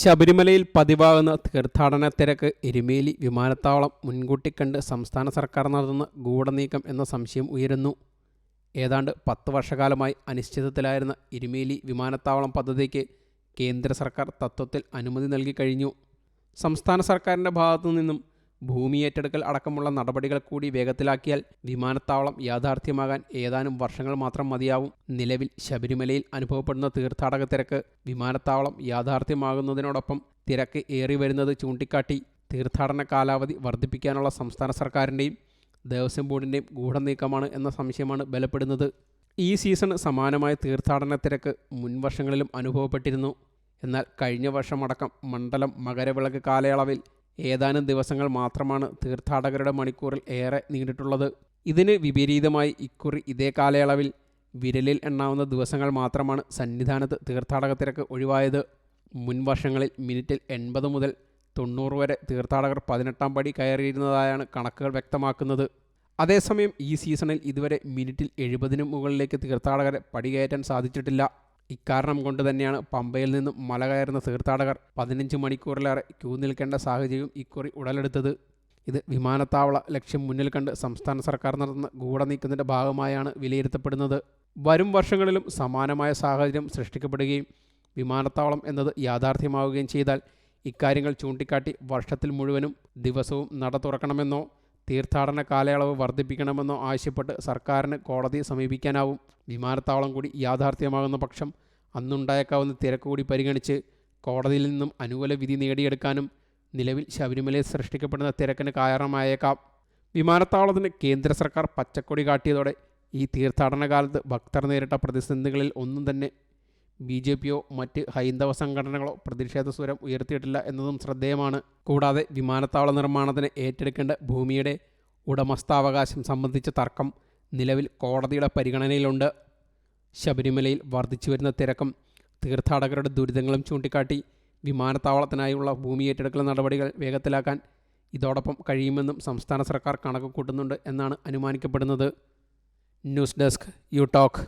ശബരിമലയിൽ പതിവാകുന്ന തീർത്ഥാടന തിരക്ക് എരുമേലി വിമാനത്താവളം മുൻകൂട്ടി കണ്ട് സംസ്ഥാന സർക്കാർ നടത്തുന്ന ഗൂഢനീക്കം എന്ന സംശയം ഉയരുന്നു. ഏതാണ്ട് പത്ത് വർഷകാലമായി അനിശ്ചിതത്തിലായിരുന്ന എരുമേലി വിമാനത്താവളം പദ്ധതിക്ക് കേന്ദ്ര സർക്കാർ തത്വത്തിൽ അനുമതി നൽകി കഴിഞ്ഞു. സംസ്ഥാന സർക്കാരിന്റെ ഭാഗത്തു നിന്നും ഭൂമി ഏറ്റെടുക്കൽ അടക്കമുള്ള നടപടികൾ കൂടി വേഗത്തിലാക്കിയാൽ വിമാനത്താവളം യാഥാർത്ഥ്യമാകാൻ ഏതാനും വർഷങ്ങൾ മാത്രം മതിയാവും. നിലവിൽ ശബരിമലയിൽ അനുഭവപ്പെടുന്ന തീർത്ഥാടക തിരക്ക് വിമാനത്താവളം യാഥാർത്ഥ്യമാകുന്നതിനോടൊപ്പം തിരക്ക് ഏറി വരുന്നത് ചൂണ്ടിക്കാട്ടി തീർത്ഥാടന കാലാവധി വർദ്ധിപ്പിക്കാനുള്ള സംസ്ഥാന സർക്കാരിന്റെയും ദേവസ്വം ബോർഡിന്റെയും ഗൂഢനീക്കമാണ് എന്ന സംശയമാണ് ബലപ്പെടുന്നത്. ഈ സീസൺ സമാനമായ തീർത്ഥാടന തിരക്ക് മുൻവർഷങ്ങളിലും അനുഭവപ്പെട്ടിരുന്നു. എന്നാൽ കഴിഞ്ഞ വർഷമടക്കം മണ്ഡലം മകരവിളക്ക് കാലയളവിൽ ഏതാനും ദിവസങ്ങൾ മാത്രമാണ് തീർത്ഥാടകരുടെ മണിക്കൂറിൽ ഏറെ നീണ്ടിട്ടുള്ളത്. ഇതിന് വിപരീതമായി ഇക്കുറി ഇതേ കാലയളവിൽ വിരലിൽ എണ്ണാവുന്ന ദിവസങ്ങൾ മാത്രമാണ് സന്നിധാനത്ത് തീർത്ഥാടക തിരക്ക് ഒഴിവായത്. മുൻ വർഷങ്ങളിൽ മിനിറ്റിൽ എൺപത് മുതൽ തൊണ്ണൂറ് വരെ തീർത്ഥാടകർ പതിനെട്ടാം പടി കയറിയിരുന്നതായാണ് കണക്കുകൾ വ്യക്തമാക്കുന്നത്. അതേസമയം ഈ സീസണിൽ ഇതുവരെ മിനിറ്റിൽ എഴുപതിനു മുകളിലേക്ക് തീർത്ഥാടകരെ പടികയറ്റാൻ സാധിച്ചിട്ടില്ല. ഇക്കാരണം കൊണ്ട് തന്നെയാണ് പമ്പയിൽ നിന്നും മല കയറുന്ന തീർത്ഥാടകർ പതിനഞ്ച് മണിക്കൂറിലേറെ ക്യൂ നിൽക്കേണ്ട സാഹചര്യം ഇക്കുറി ഉടലെടുത്തത്. ഇത് വിമാനത്താവള ലക്ഷ്യം മുന്നിൽ കണ്ട് സംസ്ഥാന സർക്കാർ നടത്തുന്ന ഗൂഢനീക്കത്തിന്റെ ഭാഗമായാണ് വിലയിരുത്തപ്പെടുന്നത്. വരും വർഷങ്ങളിലും സമാനമായ സാഹചര്യം സൃഷ്ടിക്കപ്പെടുകയും വിമാനത്താവളം എന്നത് യാഥാർത്ഥ്യമാവുകയും ചെയ്താൽ ഇക്കാര്യങ്ങൾ ചൂണ്ടിക്കാട്ടി വർഷത്തിൽ മുഴുവനും ദിവസവും നട തുറക്കണമെന്നോ തീർത്ഥാടന കാലയളവ് വർദ്ധിപ്പിക്കണമെന്നോ ആവശ്യപ്പെട്ട് സർക്കാരിന് കോടതിയെ സമീപിക്കാനാവും. വിമാനത്താവളം കൂടി യാഥാർത്ഥ്യമാകുന്ന പക്ഷം അന്നുണ്ടായേക്കാവുന്ന തിരക്ക് കൂടി പരിഗണിച്ച് കോടതിയിൽ നിന്നും അനുകൂല വിധി നേടിയെടുക്കാനും നിലവിൽ ശബരിമലയിൽ സൃഷ്ടിക്കപ്പെടുന്ന തിരക്കിന് കാരണമായേക്കാം. വിമാനത്താവളത്തിന് കേന്ദ്ര സർക്കാർ പച്ചക്കൊടി കാട്ടിയതോടെ ഈ തീർത്ഥാടന കാലത്ത് ഭക്തർ നേരിട്ട പ്രതിസന്ധികളിൽ ഒന്നും തന്നെ ബി ജെ പിയോ മറ്റ് ഹൈന്ദവ സംഘടനകളോ പ്രതിഷേധ സ്വരം ഉയർത്തിയിട്ടില്ല എന്നതും ശ്രദ്ധേയമാണ്. കൂടാതെ വിമാനത്താവള നിർമ്മാണത്തിന് ഏറ്റെടുക്കേണ്ട ഭൂമിയുടെ ഉടമസ്ഥാവകാശം സംബന്ധിച്ച തർക്കം നിലവിൽ കോടതിയുടെ പരിഗണനയിലുണ്ട്. ശബരിമലയിൽ വർദ്ധിച്ചു വരുന്ന തിരക്കും തീർത്ഥാടകരുടെ ദുരിതങ്ങളും ചൂണ്ടിക്കാട്ടി വിമാനത്താവളത്തിനായുള്ള ഭൂമി ഏറ്റെടുക്കൽ നടപടികൾ വേഗത്തിലാക്കാൻ ഇതോടൊപ്പം കഴിയുമെന്നും സംസ്ഥാന സർക്കാർ കണക്ക് കൂട്ടുന്നുണ്ട് എന്നാണ് അനുമാനിക്കപ്പെടുന്നത്. News desk you talk.